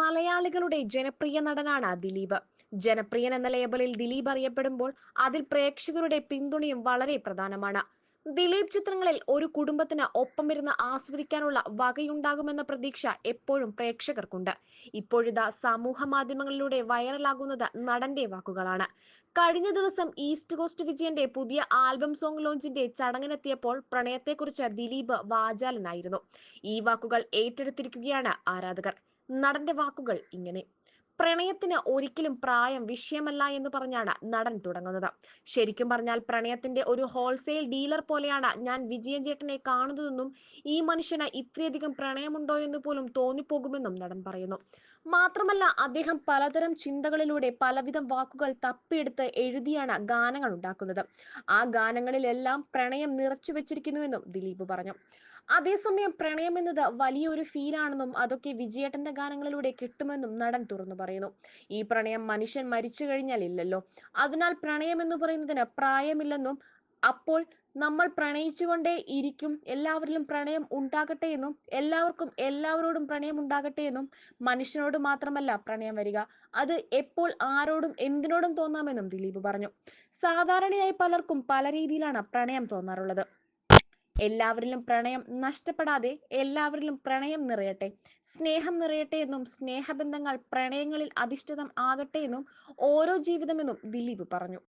മലയാളികളുടെ ജനപ്രിയ നടനാണ് ദിലീപ്. ജനപ്രിയൻ എന്ന ലേബലിൽ ദിലീപ് അറിയപ്പെടുമ്പോൾ അതിൽ പ്രേക്ഷകരുടെ പിന്തുണയും വളരെ പ്രധാനമാണ്. ദിലീപ് ചിത്രങ്ങളിൽ ഒരു കുടുംബത്തിന് ഒപ്പമിരുന്ന് ആസ്വദിക്കാനുള്ള വകയുണ്ടാകുമെന്ന പ്രതീക്ഷ എപ്പോഴും പ്രേക്ഷകർക്കുണ്ട്. ഇപ്പോഴിതാ സമൂഹ മാധ്യമങ്ങളിലൂടെ വൈറലാകുന്നത് നടന്റെ വാക്കുകളാണ്. കഴിഞ്ഞ ദിവസം ഈസ്റ്റ് കോസ്റ്റ് വിജയന്റെ പുതിയ ആൽബം സോങ് ലോഞ്ചിന്റെ ചടങ്ങിനെത്തിയപ്പോൾ പ്രണയത്തെക്കുറിച്ച് ദിലീപ് വാചാലനായിരുന്നു. ഈ വാക്കുകൾ ഏറ്റെടുത്തിരിക്കുകയാണ് ആരാധകർ. നടന്റെ വാക്കുകൾ ഇങ്ങനെ. പ്രണയത്തിന് ഒരിക്കലും പ്രായം വിഷയമല്ല എന്ന് പറഞ്ഞാണ് നടൻ തുടങ്ങുന്നത്. ശരിക്കും പറഞ്ഞാൽ പ്രണയത്തിന്റെ ഒരു ഹോൾസെയിൽ ഡീലർ പോലെയാണ് ഞാൻ വിജയൻ ചേട്ടനെ കാണുന്നതെന്നും ഈ മനുഷ്യന് ഇത്രയധികം പ്രണയമുണ്ടോ എന്ന് പോലും തോന്നിപ്പോകുമെന്നും നടൻ പറയുന്നു. മാത്രമല്ല അദ്ദേഹം പലതരം ചിന്തകളിലൂടെ പലവിധം വാക്കുകൾ തപ്പിയെടുത്ത് എഴുതിയാണ് ഗാനങ്ങൾ ഉണ്ടാക്കുന്നത്. ആ ഗാനങ്ങളിലെല്ലാം പ്രണയം നിറച്ചു വെച്ചിരിക്കുന്നുവെന്നും ദിലീപ് പറഞ്ഞു. അതേസമയം പ്രണയം എന്നത് വലിയൊരു ഫീലാണെന്നും അതൊക്കെ വിജയേട്ടന്റെ ഗാനങ്ങളിലൂടെ കിട്ടുമെന്നും നടൻ തുറന്നു പറയുന്നു. ഈ പ്രണയം മനുഷ്യൻ മരിച്ചു കഴിഞ്ഞാൽ ഇല്ലല്ലോ. അതിനാൽ പ്രണയം എന്ന് പറയുന്നതിന് പ്രായമില്ലെന്നും അപ്പോൾ നമ്മൾ പ്രണയിച്ചുകൊണ്ടേ ഇരിക്കും. എല്ലാവരിലും പ്രണയം ഉണ്ടാകട്ടെ എന്നും എല്ലാവർക്കും എല്ലാവരോടും പ്രണയം ഉണ്ടാകട്ടെ എന്നും മനുഷ്യനോട് മാത്രമല്ല പ്രണയം വരിക. അത് എപ്പോൾ ആരോടും എന്തിനോടും തോന്നാമെന്നും ദിലീപ് പറഞ്ഞു. സാധാരണയായി പലർക്കും പല രീതിയിലാണ് പ്രണയം തോന്നാറുള്ളത്. എല്ലാവരിലും പ്രണയം നഷ്ടപ്പെടാതെ എല്ലാവരിലും പ്രണയം നിറയട്ടെ. സ്നേഹം നിറയട്ടെ എന്നും സ്നേഹബന്ധങ്ങൾ പ്രണയങ്ങളിൽ അധിഷ്ഠിതം ആകട്ടെ എന്നും ഓരോ ജീവിതമെന്നും ദിലീപ് പറഞ്ഞു.